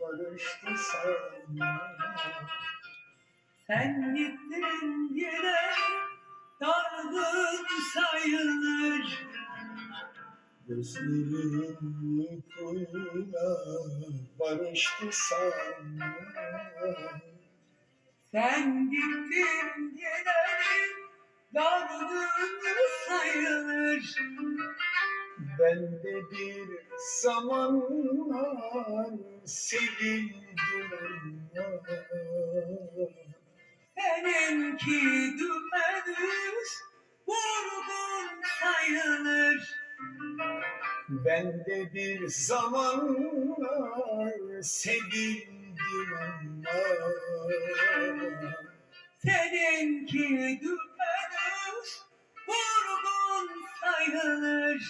barıştı sanma. Sen gittin yine dargın sayılır. Gözlerim uykuyla barıştı sanma. Sen gittin yine dargın sayılır. Ben de bir zamanlar sevildim Seninki düpedüz vurgun sayılır. Ben de bir zamanlar sevildim ama Seninki düpedüz vurgun sayılır.